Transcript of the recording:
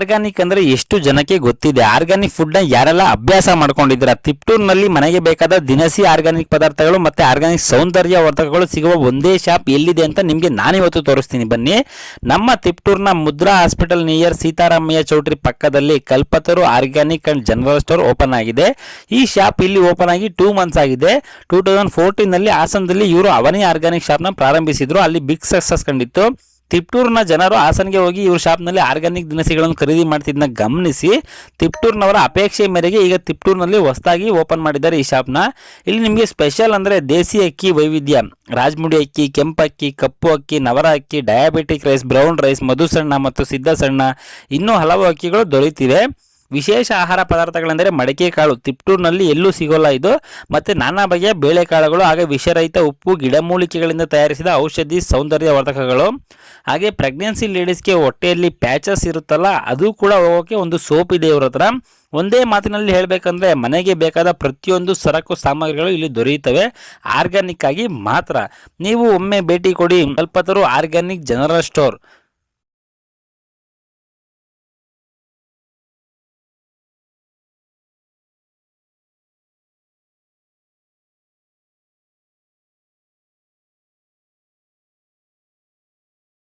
Organic ಅಂದ್ರೆ ಎಷ್ಟು ಜನಕ್ಕೆ ಗೊತ್ತಿದೆ? ಆರ್ಗಾನಿಕ್ ಫುಡ್ನ ಯಾರೆಲ್ಲ ಅಭ್ಯಾಸ ಮಾಡ್ಕೊಂಡಿದ್ದೀರಾ? ತಿಪ್ಟೂರ್ನಲ್ಲಿ ಮನೆಗೆ ಬೇಕಾದ ದಿನಸಿ ಆರ್ಗಾನಿಕ್ ಪದಾರ್ಥಗಳು ಮತ್ತೆ ಆರ್ಗಾನಿಕ್ ಸೌಂದರ್ಯ ವರ್ಧಕಗಳು ಸಿಗುವ ಒಂದೇ ಶಾಪ್ ಎಲ್ಲಿದೆ ಅಂತ ನಿಮಗೆ ನಾನಿವತ್ತು ತೋರಿಸ್ತೀನಿ. ಬನ್ನಿ. ನಮ್ಮ ತಿಪ್ಟೂರ್ನ ಮುದ್ರಾ ಹಾಸ್ಪಿಟಲ್ ನಿಯರ್ ಸೀತಾರಾಮಯ್ಯ ಚೌಟ್ರಿ ಪಕ್ಕದಲ್ಲಿ Kalpataru organic and general store open ಆಗಿದೆ. ಈ ಶಾಪ್ ಇಲ್ಲಿ ಓಪನ್ ಆಗಿ ಟೂ ಮಂತ್ಸ್ ಆಗಿದೆ. ಟೂ ತೌಸಂಡ್ ಫೋರ್ಟೀನ್ನಲ್ಲಿ ಹಾಸನದಲ್ಲಿ ಇವರು ಅವನೇ ಆರ್ಗಾನಿಕ್ ಶಾಪ್ನ ಪ್ರಾರಂಭಿಸಿದ್ರು. ಅಲ್ಲಿ ಬಿಗ್ ಸಕ್ಸಸ್ ಕಂಡಿತ್ತು. ತಿಪ್ಟೂರ್ನ ಜನರು ಹಾಸನ್ಗೆ ಹೋಗಿ ಇವ್ರ ಶಾಪ್ನಲ್ಲಿ ಆರ್ಗಾನಿಕ್ ದಿನಸಿಗಳನ್ನು ಖರೀದಿ ಮಾಡ್ತಿದ್ದನ್ನ ಗಮನಿಸಿ ತಿಪ್ಟೂರ್ನವರ ಅಪೇಕ್ಷೆ ಮೇರೆಗೆ ಈಗ ತಿಪ್ಟೂರ್ನಲ್ಲಿ ಹೊಸದಾಗಿ ಓಪನ್ ಮಾಡಿದ್ದಾರೆ ಈ ಶಾಪ್ನ. ಇಲ್ಲಿ ನಿಮಗೆ ಸ್ಪೆಷಲ್ ಅಂದರೆ ದೇಸಿ ಅಕ್ಕಿ ವೈವಿಧ್ಯ. ರಾಜಮುಡಿ ಅಕ್ಕಿ ಕೆಂಪಕ್ಕಿ ಕಪ್ಪು ಅಕ್ಕಿ, ನವರ ಅಕ್ಕಿ, ಡಯಾಬಿಟಿಕ್ ರೈಸ್, ಬ್ರೌನ್ ರೈಸ್, ಮಧುಸಣ್ಣ ಮತ್ತು ಸಿದ್ಧ ಸಣ್ಣ ಇನ್ನೂ ಹಲವು ಅಕ್ಕಿಗಳು ದೊರೆಯುತ್ತಿವೆ. ವಿಶೇಷ ಆಹಾರ ಪದಾರ್ಥಗಳೆಂದರೆ ಮಡಿಕೆ ಕಾಳು, ತಿಪ್ಟೂರಿನಲ್ಲಿ ಎಲ್ಲೂ ಸಿಗೋಲ್ಲ ಇದು. ಮತ್ತು ನಾನಾ ಬಗೆಯ ಬೇಳೆಕಾಳುಗಳು ಹಾಗೆ ವಿಷರಹಿತ ಉಪ್ಪು, ಗಿಡಮೂಲಿಕೆಗಳಿಂದ ತಯಾರಿಸಿದ ಔಷಧಿ ಸೌಂದರ್ಯ ವರ್ಧಕಗಳು. ಹಾಗೆ ಪ್ರೆಗ್ನೆನ್ಸಿ ಲೇಡೀಸ್ಗೆ ಹೊಟ್ಟೆಯಲ್ಲಿ ಪ್ಯಾಚಸ್ ಇರುತ್ತಲ್ಲ, ಅದು ಕೂಡ ಹೋಗೋಕ್ಕೆ ಒಂದು ಸೋಪ್ ಇದೆ ಇವ್ರ ಹತ್ರ. ಒಂದೇ ಮಾತಿನಲ್ಲಿ ಹೇಳಬೇಕಂದ್ರೆ ಮನೆಗೆ ಬೇಕಾದ ಪ್ರತಿಯೊಂದು ಸರಕು ಸಾಮಗ್ರಿಗಳು ಇಲ್ಲಿ ದೊರೆಯುತ್ತವೆ. ಆರ್ಗ್ಯಾನಿಕ್ ಆಗಿ ಮಾತ್ರ. ನೀವು ಒಮ್ಮೆ ಭೇಟಿ ಕೊಡಿ ಕಲ್ಪತರು ಆರ್ಗ್ಯಾನಿಕ್ ಜನರಲ್ ಸ್ಟೋರ್.